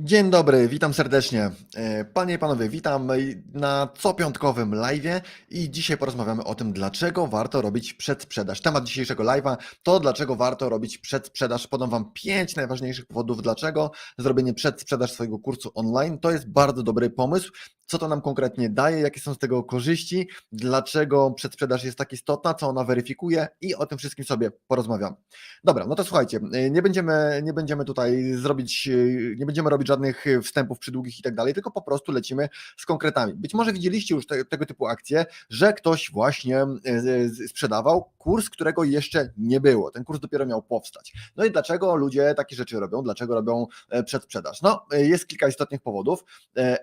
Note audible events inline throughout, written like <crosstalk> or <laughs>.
Dzień dobry, witam serdecznie. E, Panie i panowie, witam na copiątkowym live'ie i dzisiaj porozmawiamy o tym, dlaczego warto robić przedsprzedaż. Temat dzisiejszego live'a to dlaczego warto robić przedsprzedaż. Podam wam pięć najważniejszych powodów, dlaczego zrobienie przedsprzedaż swojego kursu online to jest bardzo dobry pomysł. Co to nam konkretnie daje, jakie są z tego korzyści, dlaczego przedsprzedaż jest tak istotna, co ona weryfikuje i o tym wszystkim sobie porozmawiamy. Dobra, no to słuchajcie, e, nie będziemy, nie będziemy tutaj zrobić, e, nie będziemy robić żadnych e, wstępów przydługich i tak dalej, tylko po prostu lecimy z konkretami. Być może widzieliście już te, tego typu akcje, że ktoś właśnie sprzedawał kurs, którego jeszcze nie było. Ten kurs dopiero miał powstać. No i dlaczego ludzie takie rzeczy robią? Dlaczego robią przedsprzedaż? No, jest kilka istotnych powodów,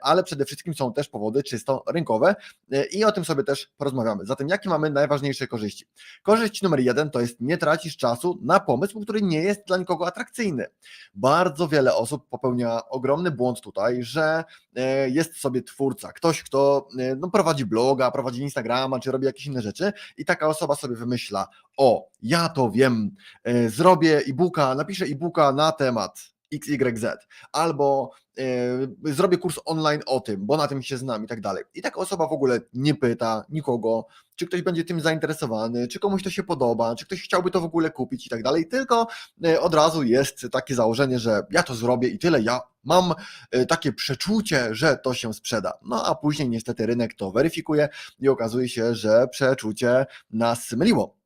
ale przede wszystkim są też powody czysto rynkowe i o tym sobie też porozmawiamy. Zatem jakie mamy najważniejsze korzyści? Korzyść numer jeden to jest nie tracisz czasu na pomysł, który nie jest dla nikogo atrakcyjny. Bardzo wiele osób popełnia ogromny błąd tutaj, że e, jest sobie twórca, ktoś, kto e, no, prowadzi bloga, prowadzi Instagrama, czy robi jakieś inne rzeczy i taka osoba sobie wymyśla, o, ja to wiem, e, zrobię e-booka, napiszę e-booka na temat XYZ, albo y, zrobię kurs online o tym, bo na tym się znam i tak dalej. I taka osoba w ogóle nie pyta nikogo, czy ktoś będzie tym zainteresowany, czy komuś to się podoba, czy ktoś chciałby to w ogóle kupić i tak dalej, tylko y, od razu jest takie założenie, że ja to zrobię i tyle, ja mam takie przeczucie, że to się sprzeda. No a później niestety rynek to weryfikuje i okazuje się, że przeczucie nas myliło.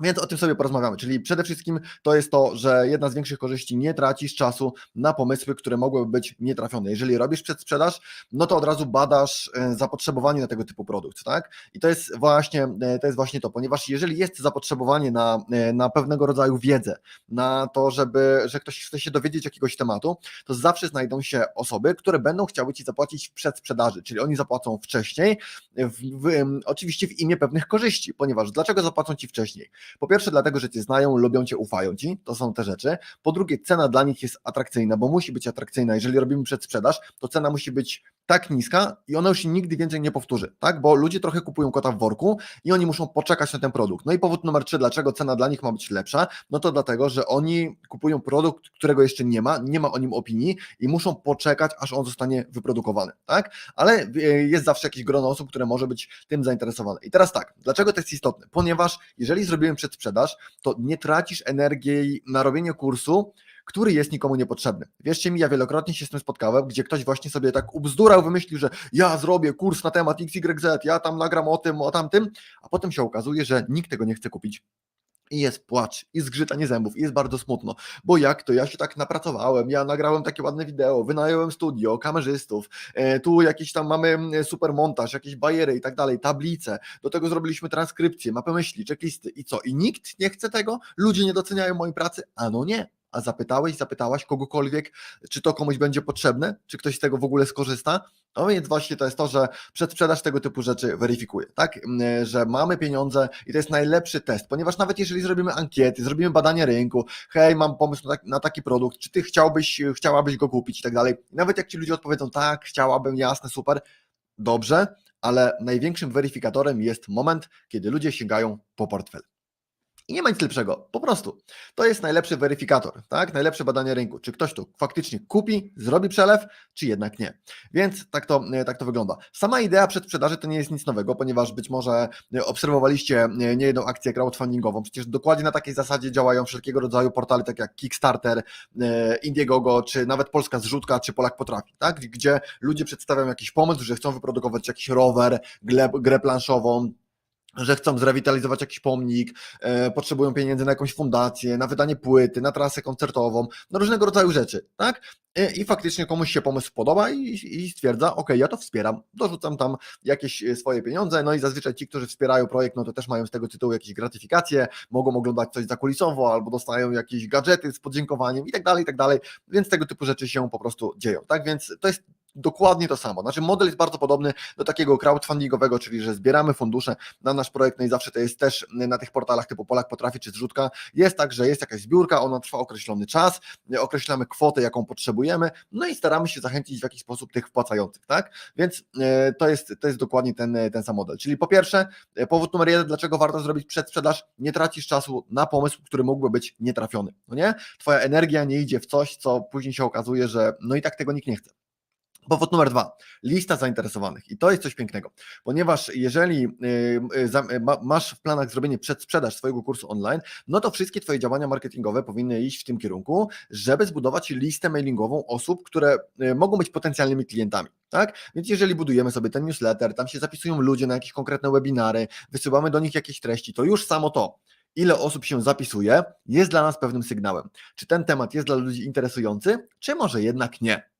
Więc o tym sobie porozmawiamy. Czyli przede wszystkim to jest to, że jedna z większych korzyści nie tracisz czasu na pomysły, które mogłyby być nietrafione. Jeżeli robisz przedsprzedaż, no to od razu badasz e, zapotrzebowanie na tego typu produkt, tak? I to jest właśnie e, to, jest właśnie to ponieważ jeżeli jest zapotrzebowanie na, e, na pewnego rodzaju wiedzę, na to, żeby, że ktoś chce się dowiedzieć jakiegoś tematu, to zawsze znajdą się osoby, które będą chciały Ci zapłacić w przedsprzedaży, czyli oni zapłacą wcześniej, w, w, oczywiście w imię pewnych korzyści, ponieważ dlaczego zapłacą Ci wcześniej? Po pierwsze, dlatego, że cię znają, lubią cię, ufają ci, to są te rzeczy. Po drugie, cena dla nich jest atrakcyjna, bo musi być atrakcyjna. Jeżeli robimy przedsprzedaż, to cena musi być tak niska i ona już się nigdy więcej nie powtórzy, tak? Bo ludzie trochę kupują kota w worku i oni muszą poczekać na ten produkt. No i powód numer trzy, dlaczego cena dla nich ma być lepsza, no to dlatego, że oni kupują produkt, którego jeszcze nie ma, nie ma o nim opinii i muszą poczekać, aż on zostanie wyprodukowany, tak? Ale e, jest zawsze jakieś grono osób, które może być tym zainteresowane. I teraz tak, dlaczego to jest istotne? Ponieważ jeżeli zrobiłem przedsprzedaż, to nie tracisz energii na robienie kursu, który jest nikomu niepotrzebny. Wierzcie mi, ja wielokrotnie się z tym spotkałem, gdzie ktoś właśnie sobie tak ubzdurał, wymyślił, że ja zrobię kurs na temat XYZ, ja tam nagram o tym, o tamtym, a potem się okazuje, że nikt tego nie chce kupić. I jest płacz, i zgrzytanie zębów, i jest bardzo smutno, bo jak to, ja się tak napracowałem, ja nagrałem takie ładne wideo, wynająłem studio, kamerzystów, e, tu jakiś tam mamy super montaż, jakieś bajery i tak dalej, tablice, do tego zrobiliśmy transkrypcję, mapę myśli, checklisty i co, i nikt nie chce tego? Ludzie nie doceniają mojej pracy? Ano nie, a zapytałeś, zapytałaś kogokolwiek, czy to komuś będzie potrzebne, czy ktoś z tego w ogóle skorzysta. No więc właśnie to jest to, że przedsprzedaż tego typu rzeczy weryfikuje, tak? Że mamy pieniądze i to jest najlepszy test, ponieważ nawet jeżeli zrobimy ankiety, zrobimy badanie rynku, hej, mam pomysł na, taki, na taki produkt, czy ty chciałbyś, chciałabyś go kupić i tak dalej. Nawet jak ci ludzie odpowiedzą, tak, chciałabym, jasne, super, dobrze, ale największym weryfikatorem jest moment, kiedy ludzie sięgają po portfel. I nie ma nic lepszego, po prostu. To jest najlepszy weryfikator, tak? Najlepsze badanie rynku. Czy ktoś tu faktycznie kupi, zrobi przelew, czy jednak nie. Więc tak to, e, tak to wygląda. Sama idea przedsprzedaży to nie jest nic nowego, ponieważ być może e, obserwowaliście e, niejedną akcję crowdfundingową. Przecież dokładnie na takiej zasadzie działają wszelkiego rodzaju portale, takie jak Kickstarter, Indiegogo, czy nawet Polska Zrzutka, czy Polak Potrafi, tak? Gdzie ludzie przedstawiają jakiś pomysł, że chcą wyprodukować jakiś rower, grę, grę planszową, że chcą zrewitalizować jakiś pomnik, e, potrzebują pieniędzy na jakąś fundację, na wydanie płyty, na trasę koncertową, na różnego rodzaju rzeczy, tak? E, I faktycznie komuś się pomysł podoba i, i stwierdza, ok, ja to wspieram, dorzucam tam jakieś e, swoje pieniądze, no i zazwyczaj ci, którzy wspierają projekt, no to też mają z tego tytułu jakieś gratyfikacje, mogą oglądać coś zakulisowo, albo dostają jakieś gadżety z podziękowaniem i tak dalej, i tak dalej, więc tego typu rzeczy się po prostu dzieją, tak? Więc to jest dokładnie to samo. Znaczy model jest bardzo podobny do takiego crowdfundingowego, czyli że zbieramy fundusze na nasz projekt, no i zawsze to jest też na tych portalach typu Polak Potrafi czy Zrzutka, jest tak, że jest jakaś zbiórka, ona trwa określony czas, określamy kwotę, jaką potrzebujemy, no i staramy się zachęcić w jakiś sposób tych wpłacających, tak? Więc e, to jest, to jest dokładnie ten, ten sam model. Czyli po pierwsze, e, powód numer jeden, dlaczego warto zrobić przedsprzedaż, nie tracisz czasu na pomysł, który mógłby być nietrafiony, no nie? Twoja energia nie idzie w coś, co później się okazuje, że no i tak tego nikt nie chce. Powód numer dwa, lista zainteresowanych. I to jest coś pięknego, ponieważ jeżeli y, y, masz w planach zrobienie przedsprzedaż swojego kursu online, no to wszystkie Twoje działania marketingowe powinny iść w tym kierunku, żeby zbudować listę mailingową osób, które y, mogą być potencjalnymi klientami. Tak? Więc jeżeli budujemy sobie ten newsletter, tam się zapisują ludzie na jakieś konkretne webinary, wysyłamy do nich jakieś treści, to już samo to, ile osób się zapisuje, jest dla nas pewnym sygnałem. Czy ten temat jest dla ludzi interesujący, czy może jednak nie.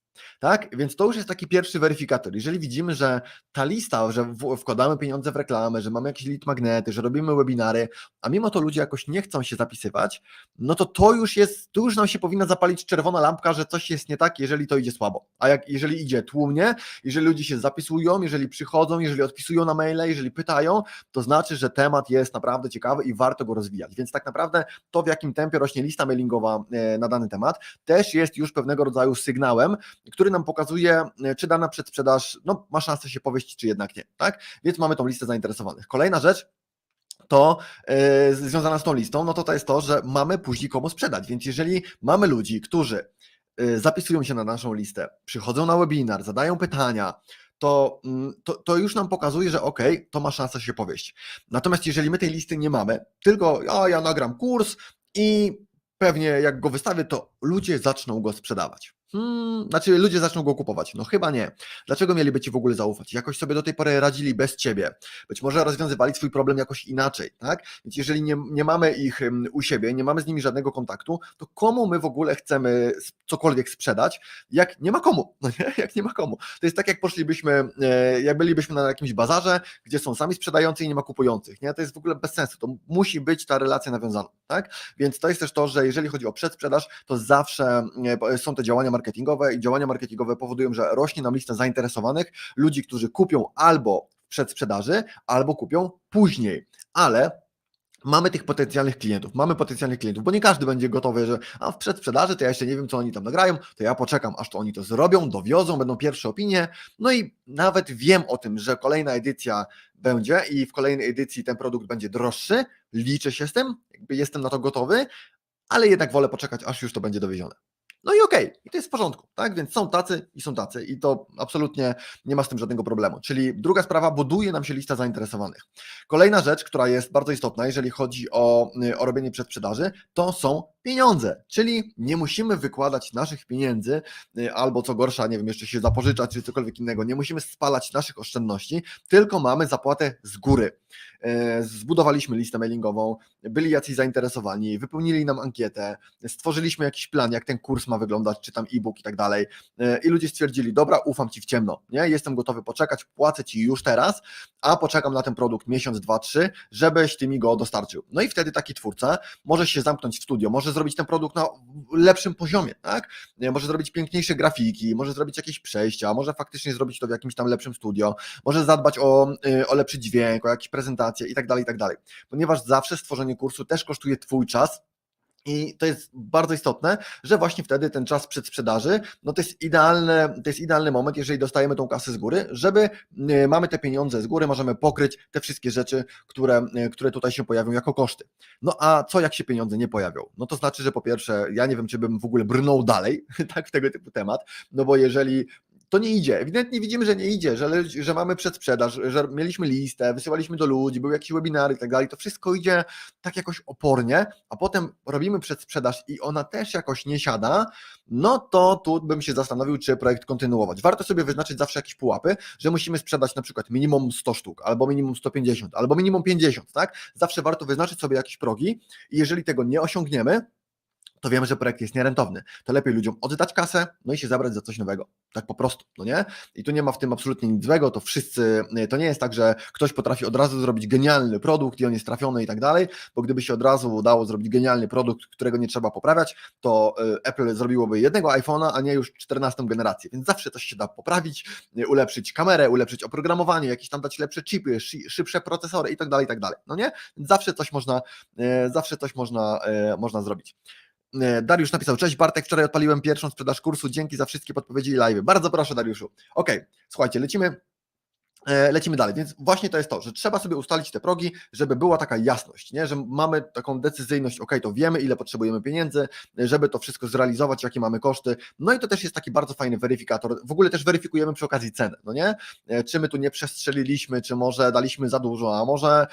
Tak? Więc to już jest taki pierwszy weryfikator. Jeżeli widzimy, że ta lista, że wkładamy pieniądze w reklamę, że mamy jakieś lead magnety, że robimy webinary, a mimo to ludzie jakoś nie chcą się zapisywać, no to to już jest, tu już nam się powinna zapalić czerwona lampka, że coś jest nie tak, jeżeli to idzie słabo. A jak jeżeli idzie tłumnie, jeżeli ludzie się zapisują, jeżeli przychodzą, jeżeli odpisują na maile, jeżeli pytają, to znaczy, że temat jest naprawdę ciekawy i warto go rozwijać. Więc tak naprawdę to, w jakim tempie rośnie lista mailingowa e, na dany temat, też jest już pewnego rodzaju sygnałem, który nam pokazuje, e, czy dana przedsprzedaż no, ma szansę się powieść, czy jednak nie. Tak? Więc mamy tą listę zainteresowanych. Kolejna rzecz, to yy, związana z tą listą, no to to jest to, że mamy później komu sprzedać. Więc jeżeli mamy ludzi, którzy yy, zapisują się na naszą listę, przychodzą na webinar, zadają pytania, to, yy, to, to, już nam pokazuje, że ok, to ma szansę się powieść. Natomiast jeżeli my tej listy nie mamy, tylko o, ja nagram kurs i pewnie jak go wystawię, to ludzie zaczną go sprzedawać. Hmm, znaczy ludzie zaczną go kupować. No chyba nie. Dlaczego mieliby ci w ogóle zaufać? Jakoś sobie do tej pory radzili bez ciebie. Być może rozwiązywali swój problem jakoś inaczej, tak? Więc jeżeli nie, nie mamy ich u siebie, nie mamy z nimi żadnego kontaktu, to komu my w ogóle chcemy cokolwiek sprzedać, jak nie ma komu, no nie? Jak nie ma komu. To jest tak, jak poszlibyśmy, e, jak bylibyśmy na jakimś bazarze, gdzie są sami sprzedający i nie ma kupujących, nie? To jest w ogóle bez sensu. To musi być ta relacja nawiązana, tak? Więc to jest też to, że jeżeli chodzi o przedsprzedaż, to zawsze e, są te działania marketingowe i działania marketingowe powodują, że rośnie nam lista zainteresowanych, ludzi, którzy kupią albo w przedsprzedaży, albo kupią później. Ale mamy tych potencjalnych klientów, mamy potencjalnych klientów, bo nie każdy będzie gotowy, że a w przedsprzedaży to ja jeszcze nie wiem, co oni tam nagrają, to ja poczekam, aż to oni to zrobią, dowiozą, będą pierwsze opinie, no i nawet wiem o tym, że kolejna edycja będzie i w kolejnej edycji ten produkt będzie droższy, liczę się z tym, jestem na to gotowy, ale jednak wolę poczekać, aż już to będzie dowiezione. No i okej, okay. i to jest w porządku, tak? Więc są tacy i są tacy i to absolutnie nie ma z tym żadnego problemu. Czyli druga sprawa, buduje nam się lista zainteresowanych. Kolejna rzecz, która jest bardzo istotna, jeżeli chodzi o, o robienie przedsprzedaży, to są pieniądze, czyli nie musimy wykładać naszych pieniędzy y, albo co gorsza, nie wiem, jeszcze się zapożyczać czy cokolwiek innego, nie musimy spalać naszych oszczędności, tylko mamy zapłatę z góry. E, zbudowaliśmy listę mailingową, byli jacyś zainteresowani, wypełnili nam ankietę, stworzyliśmy jakiś plan, jak ten kurs ma wyglądać, czy tam e-book i tak dalej. E, I ludzie stwierdzili, dobra, ufam Ci w ciemno, nie? jestem gotowy poczekać, płacę Ci już teraz, a poczekam na ten produkt miesiąc, dwa, trzy, żebyś Ty mi go dostarczył. No i wtedy taki twórca może się zamknąć w studio, może zrobić ten produkt na lepszym poziomie, tak? Może zrobić piękniejsze grafiki, może zrobić jakieś przejścia, może faktycznie zrobić to w jakimś tam lepszym studio, może zadbać o, y, o lepszy dźwięk, o jakieś prezentacje i tak dalej, i tak dalej. Ponieważ zawsze stworzenie kursu też kosztuje Twój czas, i to jest bardzo istotne, że właśnie wtedy ten czas przedsprzedaży, no to jest idealny, to jest idealny moment, jeżeli dostajemy tą kasę z góry, żeby y, mamy te pieniądze z góry, możemy pokryć te wszystkie rzeczy, które, y, które tutaj się pojawią jako koszty. No a co jak się pieniądze nie pojawią? No to znaczy, że po pierwsze, ja nie wiem, czy bym w ogóle brnął dalej, <laughs> tak, w tego typu temat, no bo jeżeli to nie idzie. Ewidentnie widzimy, że nie idzie, że, że mamy przedsprzedaż, że mieliśmy listę, wysyłaliśmy do ludzi, były jakieś webinary i tak dalej. To wszystko idzie tak jakoś opornie, a potem robimy przedsprzedaż i ona też jakoś nie siada, no to tu bym się zastanowił, czy projekt kontynuować. Warto sobie wyznaczyć zawsze jakieś pułapy, że musimy sprzedać na przykład minimum 100 sztuk, albo minimum 150, albo minimum 50, tak? Zawsze warto wyznaczyć sobie jakieś progi i jeżeli tego nie osiągniemy, to wiemy, że projekt jest nierentowny. To lepiej ludziom oddać kasę, no i się zabrać za coś nowego. Tak po prostu, no nie? I tu nie ma w tym absolutnie nic złego, to wszyscy, to nie jest tak, że ktoś potrafi od razu zrobić genialny produkt i on jest trafiony i tak dalej, bo gdyby się od razu udało zrobić genialny produkt, którego nie trzeba poprawiać, to y, Apple zrobiłoby jednego iPhone'a, a nie już 14 generację, więc zawsze coś się da poprawić, y, ulepszyć kamerę, ulepszyć oprogramowanie, jakieś tam dać lepsze chipy, szy- szybsze procesory i tak dalej, i tak dalej, no nie? Zawsze coś można, y, zawsze coś można, y, można zrobić. E, Dariusz napisał, cześć Bartek, wczoraj odpaliłem pierwszą sprzedaż kursu, dzięki za wszystkie podpowiedzi i live. Bardzo proszę Dariuszu. Okej, słuchajcie, lecimy, e, lecimy dalej, więc właśnie to jest to, że trzeba sobie ustalić te progi, żeby była taka jasność, nie? że mamy taką decyzyjność, ok, to wiemy ile potrzebujemy pieniędzy, żeby to wszystko zrealizować, jakie mamy koszty, no i to też jest taki bardzo fajny weryfikator, w ogóle też weryfikujemy przy okazji cenę, no nie? E, Czy my tu nie przestrzeliliśmy, czy może daliśmy za dużo, a może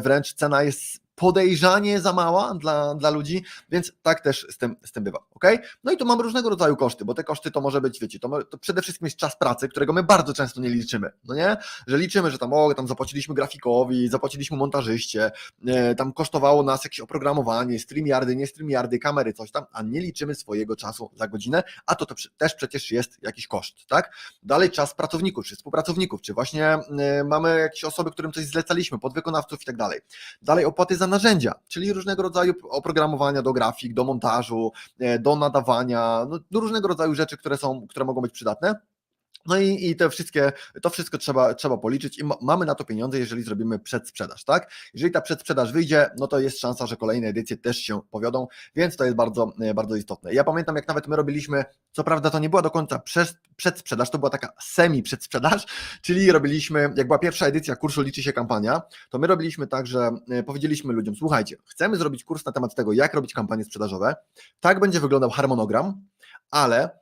wręcz cena jest podejrzanie za mała dla, dla ludzi, więc tak też z tym, z tym bywa, ok? No i tu mamy różnego rodzaju koszty, bo te koszty to może być, wiecie, to, to przede wszystkim jest czas pracy, którego my bardzo często nie liczymy, no nie? Że liczymy, że tam, o, tam zapłaciliśmy grafikowi, zapłaciliśmy montażyście, e, tam kosztowało nas jakieś oprogramowanie, streamyardy, nie streamyardy, kamery, coś tam, a nie liczymy swojego czasu za godzinę, a to, to przy- też przecież jest jakiś koszt, tak? Dalej czas pracowników, czy współpracowników, czy właśnie e, mamy jakieś osoby, którym coś zlecaliśmy, podwykonawców i tak dalej. Dalej opłaty za narzędzia, czyli różnego rodzaju oprogramowania do grafik, do montażu, e, do nadawania, no, do różnego rodzaju rzeczy, które są, które mogą być przydatne. No i, i te wszystkie, to wszystko trzeba, trzeba policzyć i ma, mamy na to pieniądze, jeżeli zrobimy przedsprzedaż, tak? Jeżeli ta przedsprzedaż wyjdzie, no to jest szansa, że kolejne edycje też się powiodą, więc to jest bardzo, e, bardzo istotne. Ja pamiętam, jak nawet my robiliśmy, co prawda to nie była do końca przed, przedsprzedaż, to była taka semi-przedsprzedaż, <laughs> czyli robiliśmy, jak była pierwsza edycja kursu Liczy się kampania, to my robiliśmy tak, że e, powiedzieliśmy ludziom, słuchajcie, chcemy zrobić kurs na temat tego, jak robić kampanie sprzedażowe, tak będzie wyglądał harmonogram, ale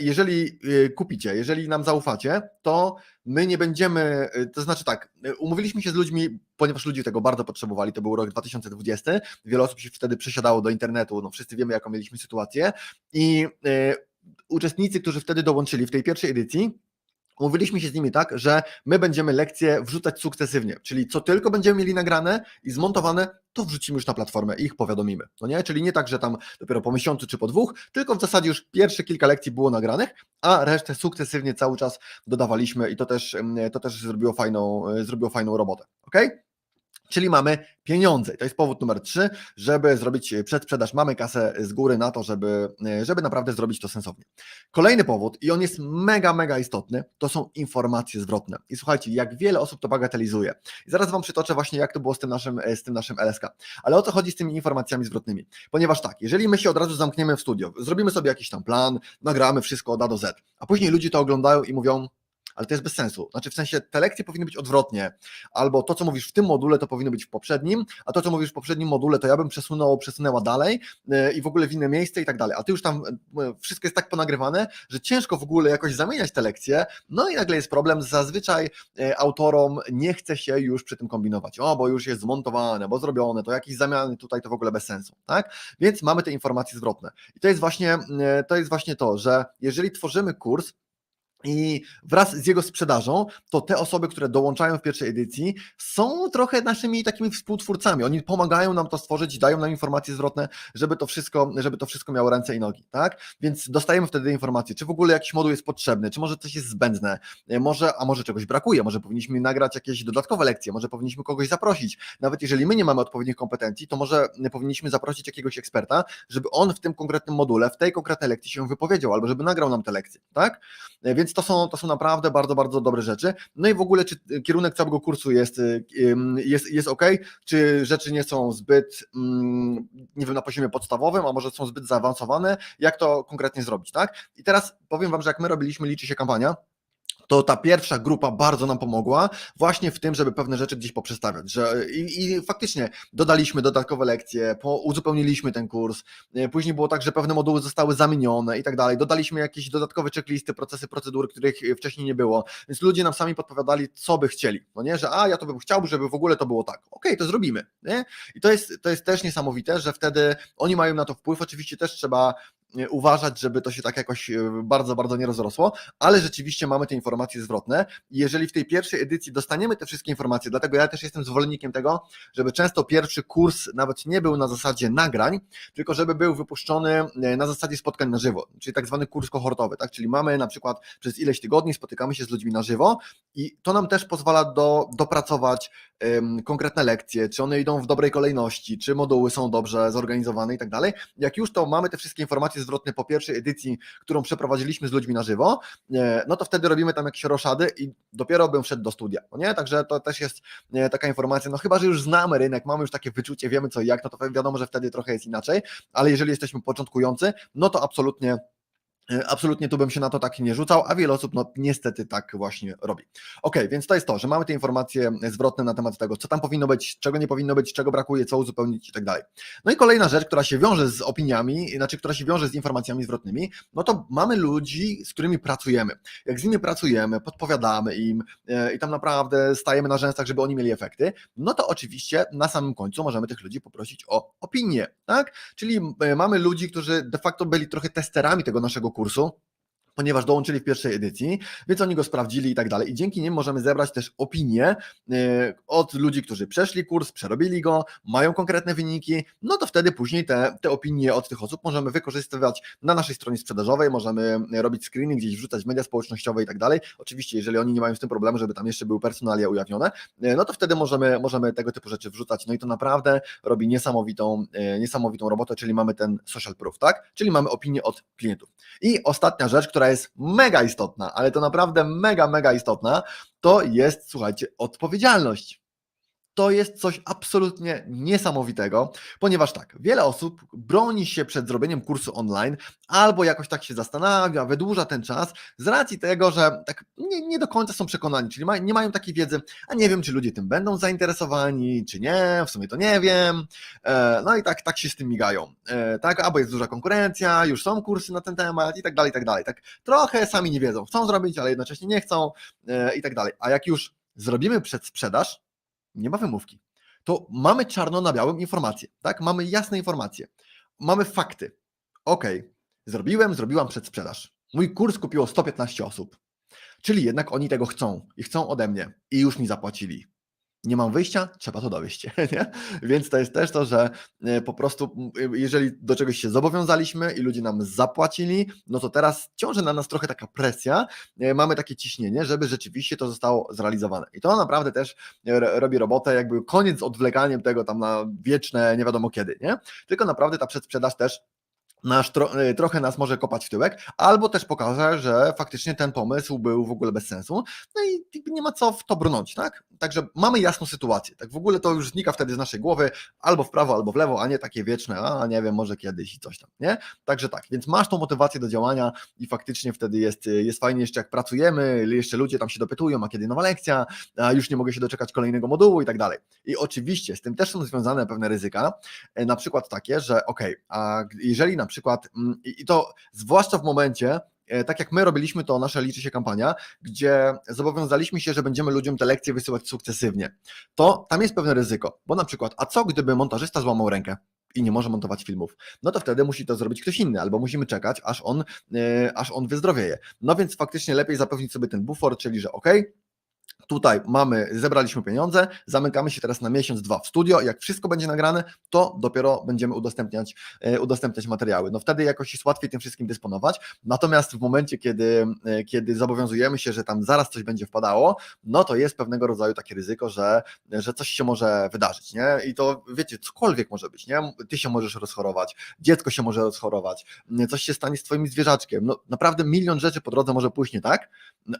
jeżeli e, kupicie, jeżeli nam zaufacie, to my nie będziemy, e, to znaczy tak, e, umówiliśmy się z ludźmi, ponieważ ludzie tego bardzo potrzebowali, to był rok 2020, wiele osób się wtedy przesiadało do internetu, no wszyscy wiemy jaką mieliśmy sytuację i e, uczestnicy, którzy wtedy dołączyli w tej pierwszej edycji, Umówiliśmy się z nimi tak, że my będziemy lekcje wrzucać sukcesywnie, czyli co tylko będziemy mieli nagrane i zmontowane, to wrzucimy już na platformę i ich powiadomimy. No nie? Czyli nie tak, że tam dopiero po miesiącu czy po dwóch, tylko w zasadzie już pierwsze kilka lekcji było nagranych, a resztę sukcesywnie cały czas dodawaliśmy i to też, mm, to też zrobiło, fajną, e, zrobiło fajną robotę. ok? Czyli mamy pieniądze. To jest powód numer trzy, żeby zrobić przedsprzedaż. Mamy kasę z góry na to, żeby, żeby naprawdę zrobić to sensownie. Kolejny powód, i on jest mega, mega istotny, to są informacje zwrotne. I słuchajcie, jak wiele osób to bagatelizuje. I zaraz Wam przytoczę właśnie, jak to było z tym naszym, z tym naszym LSK. Ale o co chodzi z tymi informacjami zwrotnymi? Ponieważ tak, jeżeli my się od razu zamkniemy w studio, zrobimy sobie jakiś tam plan, nagramy wszystko od A do Z, a później ludzie to oglądają i mówią, ale to jest bez sensu. Znaczy, w sensie te lekcje powinny być odwrotnie, albo to, co mówisz w tym module, to powinno być w poprzednim, a to, co mówisz w poprzednim module, to ja bym przesunął, przesunęła dalej yy, i w ogóle w inne miejsce i tak dalej. A ty już tam yy, wszystko jest tak ponagrywane, że ciężko w ogóle jakoś zamieniać te lekcje. No i nagle jest problem. Zazwyczaj autorom nie chce się już przy tym kombinować. O, bo już jest zmontowane, bo zrobione, to jakieś zamiany tutaj to w ogóle bez sensu, tak? Więc mamy te informacje zwrotne. I to jest właśnie to, jest właśnie to że jeżeli tworzymy kurs, i wraz z jego sprzedażą, to te osoby, które dołączają w pierwszej edycji, są trochę naszymi takimi współtwórcami. Oni pomagają nam to stworzyć, dają nam informacje zwrotne, żeby to wszystko, żeby to wszystko miało ręce i nogi, tak? Więc dostajemy wtedy informacje, czy w ogóle jakiś moduł jest potrzebny, czy może coś jest zbędne, e, może, a może czegoś brakuje, może powinniśmy nagrać jakieś dodatkowe lekcje, może powinniśmy kogoś zaprosić. Nawet jeżeli my nie mamy odpowiednich kompetencji, to może powinniśmy zaprosić jakiegoś eksperta, żeby on w tym konkretnym module, w tej konkretnej lekcji się wypowiedział, albo żeby nagrał nam te lekcje, tak? E, To są, to są naprawdę bardzo, bardzo dobre rzeczy. No i w ogóle, czy kierunek całego kursu jest, jest, jest ok, czy rzeczy nie są zbyt, mm, nie wiem, na poziomie podstawowym, a może są zbyt zaawansowane, jak to konkretnie zrobić, tak? I teraz powiem Wam, że jak my robiliśmy Liczy się kampania, to ta pierwsza grupa bardzo nam pomogła właśnie w tym, żeby pewne rzeczy gdzieś poprzestawiać. Że, i, I faktycznie dodaliśmy dodatkowe lekcje, po, uzupełniliśmy ten kurs. e, Później było tak, że pewne moduły zostały zamienione i tak dalej. Dodaliśmy jakieś dodatkowe checklisty, procesy, procedury, których wcześniej nie było. Więc ludzie nam sami podpowiadali, co by chcieli. No nie, że a ja to bym chciał, żeby w ogóle to było tak. Okej, to zrobimy. Nie? I to jest, to jest też niesamowite, że wtedy oni mają na to wpływ. Oczywiście też trzeba uważać, żeby to się tak jakoś e, bardzo, bardzo nie rozrosło, ale rzeczywiście mamy te informacje zwrotne i jeżeli w tej pierwszej edycji dostaniemy te wszystkie informacje, dlatego ja też jestem zwolennikiem tego, żeby często pierwszy kurs nawet nie był na zasadzie nagrań, tylko żeby był wypuszczony e, na zasadzie spotkań na żywo, czyli tak zwany kurs kohortowy, tak? Czyli mamy na przykład przez ileś tygodni spotykamy się z ludźmi na żywo i to nam też pozwala do, dopracować konkretne lekcje, czy one idą w dobrej kolejności, czy moduły są dobrze zorganizowane i tak dalej. Jak już to mamy te wszystkie informacje zwrotne po pierwszej edycji, którą przeprowadziliśmy z ludźmi na żywo, e, no to wtedy robimy tam jakieś roszady i dopiero bym wszedł do studia, no nie? Także to też jest e, taka informacja, no chyba, że już znamy rynek, mamy już takie wyczucie, wiemy co i jak, no to wiadomo, że wtedy trochę jest inaczej, ale jeżeli jesteśmy początkujący, no to absolutnie absolutnie tu bym się na to tak nie rzucał, a wiele osób no niestety tak właśnie robi. Ok, więc to jest to, że mamy te informacje zwrotne na temat tego, co tam powinno być, czego nie powinno być, czego brakuje, co uzupełnić i tak dalej. No i kolejna rzecz, która się wiąże z opiniami, znaczy która się wiąże z informacjami zwrotnymi, no to mamy ludzi, z którymi pracujemy. Jak z nimi pracujemy, podpowiadamy im e, i tam naprawdę stajemy na rzęsach, żeby oni mieli efekty, no to oczywiście na samym końcu możemy tych ludzi poprosić o opinię, tak? Czyli e, mamy ludzi, którzy de facto byli trochę testerami tego naszego kursu, ponieważ dołączyli w pierwszej edycji, więc oni go sprawdzili i tak dalej. I dzięki nim możemy zebrać też opinie e, od ludzi, którzy przeszli kurs, przerobili go, mają konkretne wyniki, no to wtedy później te, te opinie od tych osób możemy wykorzystywać na naszej stronie sprzedażowej, możemy robić screeny, gdzieś wrzucać w media społecznościowe i tak dalej. Oczywiście, jeżeli oni nie mają z tym problemu, żeby tam jeszcze były personalia ujawnione, e, no to wtedy możemy, możemy tego typu rzeczy wrzucać. No i to naprawdę robi niesamowitą, e, niesamowitą robotę, czyli mamy ten social proof, tak? Czyli mamy opinię od klientów. I ostatnia rzecz, która która jest mega istotna, ale to naprawdę mega, mega istotna, to jest, słuchajcie, odpowiedzialność to jest coś absolutnie niesamowitego, ponieważ tak, wiele osób broni się przed zrobieniem kursu online albo jakoś tak się zastanawia, wydłuża ten czas z racji tego, że tak nie, nie do końca są przekonani, czyli ma, nie mają takiej wiedzy, a nie wiem, czy ludzie tym będą zainteresowani, czy nie, w sumie to nie wiem. E, no i tak, tak się z tym migają. E, tak, albo jest duża konkurencja, już są kursy na ten temat i tak dalej, i tak dalej. Tak trochę sami nie wiedzą, chcą zrobić, ale jednocześnie nie chcą e, i tak dalej. A jak już zrobimy przedsprzedaż, nie ma wymówki. To mamy czarno na białym informacje, tak? Mamy jasne informacje, mamy fakty. Ok, zrobiłem, zrobiłam przedsprzedaż. Mój kurs kupiło 115 osób. Czyli jednak oni tego chcą i chcą ode mnie i już mi zapłacili nie mam wyjścia, trzeba to dowieść. <laughs> Nie? Więc to jest też to, że e, po prostu, jeżeli do czegoś się zobowiązaliśmy i ludzie nam zapłacili, no to teraz ciąży na nas trochę taka presja, e, mamy takie ciśnienie, żeby rzeczywiście to zostało zrealizowane. I to naprawdę też robi robotę, jakby koniec odwlekaniem tego tam na wieczne, nie wiadomo kiedy, nie? Tylko naprawdę ta przedsprzedaż też nasz, tro, y, trochę nas może kopać w tyłek, albo też pokaże, że faktycznie ten pomysł był w ogóle bez sensu, no i nie ma co w to brnąć, tak? Także mamy jasną sytuację, tak w ogóle to już znika wtedy z naszej głowy, albo w prawo, albo w lewo, a nie takie wieczne, a nie wiem, może kiedyś i coś tam, nie? Także tak, więc masz tą motywację do działania i faktycznie wtedy jest, jest fajnie jeszcze jak pracujemy, jeszcze ludzie tam się dopytują, a kiedy nowa lekcja, a już nie mogę się doczekać kolejnego modułu i tak dalej. I oczywiście z tym też są związane pewne ryzyka, e, na przykład takie, że ok, a jeżeli na przykład, mm, i to zwłaszcza w momencie, e, tak jak my robiliśmy to, nasza liczy się kampania, gdzie zobowiązaliśmy się, że będziemy ludziom te lekcje wysyłać sukcesywnie, to tam jest pewne ryzyko, bo na przykład, a co gdyby montażysta złamał rękę? i nie może montować filmów, no to wtedy musi to zrobić ktoś inny, albo musimy czekać, aż on, yy, aż on wyzdrowieje. No więc faktycznie lepiej zapewnić sobie ten bufor, czyli że ok, Tutaj mamy, zebraliśmy pieniądze, zamykamy się teraz na miesiąc, dwa w studio. Jak wszystko będzie nagrane, to dopiero będziemy udostępniać, e, udostępniać materiały. No wtedy jakoś jest łatwiej tym wszystkim dysponować. Natomiast w momencie, kiedy, e, kiedy zobowiązujemy się, że tam zaraz coś będzie wpadało, no to jest pewnego rodzaju takie ryzyko, że, że coś się może wydarzyć. Nie? I to wiecie, cokolwiek może być. Nie? Ty się możesz rozchorować, dziecko się może rozchorować, coś się stanie z twoim zwierzaczkiem. No naprawdę milion rzeczy po drodze może pójść nie tak,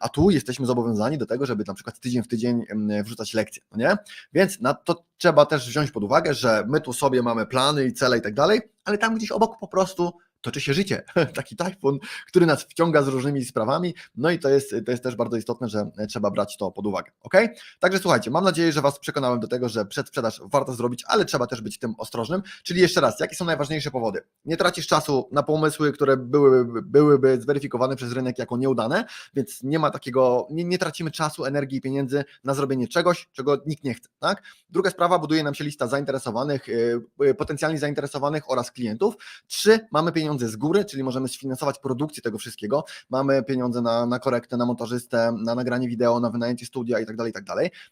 a tu jesteśmy zobowiązani do tego, żeby na przykład tydzień w tydzień wrzucać lekcje, no nie? Więc na to trzeba też wziąć pod uwagę, że my tu sobie mamy plany i cele i tak dalej, ale tam gdzieś obok po prostu toczy się życie. <laughs> Taki tajfun, który nas wciąga z różnymi sprawami. No i to jest, to jest też bardzo istotne, że trzeba brać to pod uwagę. Ok? Także słuchajcie, mam nadzieję, że Was przekonałem do tego, że przedsprzedaż warto zrobić, ale trzeba też być tym ostrożnym. Czyli jeszcze raz, jakie są najważniejsze powody? Nie tracisz czasu na pomysły, które byłyby, byłyby zweryfikowane przez rynek jako nieudane, więc nie ma takiego, nie, nie tracimy czasu, energii i pieniędzy na zrobienie czegoś, czego nikt nie chce. Tak? Druga sprawa, buduje nam się lista zainteresowanych, yy, potencjalnie zainteresowanych oraz klientów. Trzy, mamy pieniądze pieniądze z góry, czyli możemy sfinansować produkcję tego wszystkiego. Mamy pieniądze na, na korektę, na montażystę, na nagranie wideo, na wynajęcie studia i tak dalej, i tak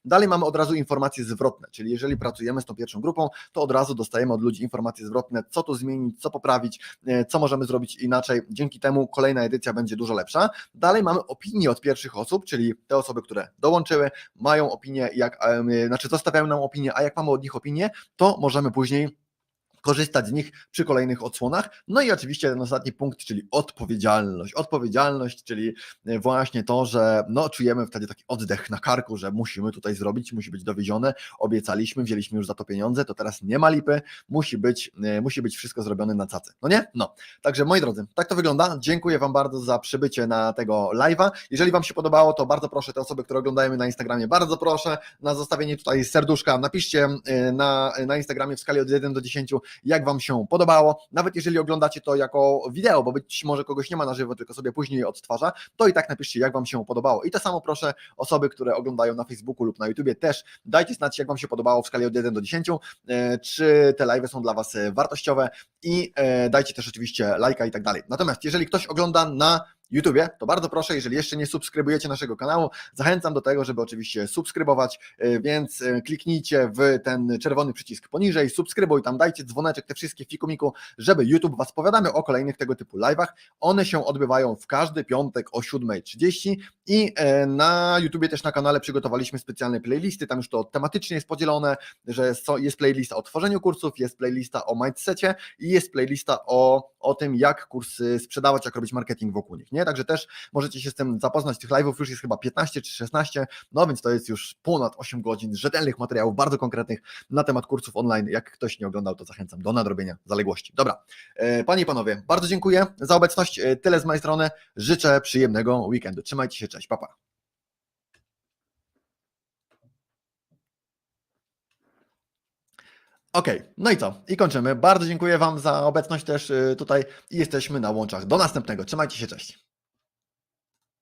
dalej. Mamy od razu informacje zwrotne, czyli jeżeli pracujemy z tą pierwszą grupą, to od razu dostajemy od ludzi informacje zwrotne, co tu zmienić, co poprawić, e, co możemy zrobić inaczej. Dzięki temu kolejna edycja będzie dużo lepsza. Dalej mamy opinie od pierwszych osób, czyli te osoby, które dołączyły, mają opinię, jak, em, znaczy zostawiają nam opinię, a jak mamy od nich opinię, to możemy później korzystać z nich przy kolejnych odsłonach. No i oczywiście ten ostatni punkt, czyli odpowiedzialność. Odpowiedzialność, czyli e, właśnie to, że no, czujemy wtedy taki oddech na karku, że musimy tutaj zrobić, musi być dowiezione, obiecaliśmy, wzięliśmy już za to pieniądze, to teraz nie ma lipy, musi być, e, musi być wszystko zrobione na cacy. No nie? No. Także moi drodzy, tak to wygląda. Dziękuję Wam bardzo za przybycie na tego live'a. Jeżeli Wam się podobało, to bardzo proszę te osoby, które oglądają na Instagramie, bardzo proszę na zostawienie tutaj serduszka. Napiszcie e, na, na Instagramie w skali od 1 do 10, jak Wam się podobało. Nawet jeżeli oglądacie to jako wideo, bo być może kogoś nie ma na żywo, tylko sobie później odtwarza, to i tak napiszcie, jak Wam się podobało. I to samo proszę osoby, które oglądają na Facebooku lub na YouTubie też, dajcie znać, jak Wam się podobało w skali od 1 do 10, e, czy te live'y są dla Was e, wartościowe i e, dajcie też oczywiście lajka i tak dalej. Natomiast jeżeli ktoś ogląda na YouTubie, to bardzo proszę, jeżeli jeszcze nie subskrybujecie naszego kanału, zachęcam do tego, żeby oczywiście subskrybować, e, więc e, kliknijcie w ten czerwony przycisk poniżej, subskrybuj, tam dajcie dzwoneczek, te wszystkie fikumiku, żeby YouTube Was powiadamiał o kolejnych tego typu live'ach. One się odbywają w każdy piątek o 7.30 i e, na YouTubie też na kanale przygotowaliśmy specjalne playlisty, tam już to tematycznie jest podzielone, że jest playlista o tworzeniu kursów, jest playlista o mindsetie i jest playlista o, o tym, jak kursy sprzedawać, jak robić marketing wokół nich, nie? Także też możecie się z tym zapoznać, tych live'ów już jest chyba 15 czy 16, no więc to jest już ponad 8 godzin rzetelnych materiałów, bardzo konkretnych na temat kursów online. Jak ktoś nie oglądał, to zachęcam do nadrobienia zaległości. Dobra, e, Panie i Panowie, bardzo dziękuję za obecność, E, tyle z mojej strony, życzę przyjemnego weekendu, trzymajcie się, cześć, papa. Okej, no i co? I kończymy. Bardzo dziękuję Wam za obecność też y, tutaj i jesteśmy na łączach. Do następnego. Trzymajcie się, cześć.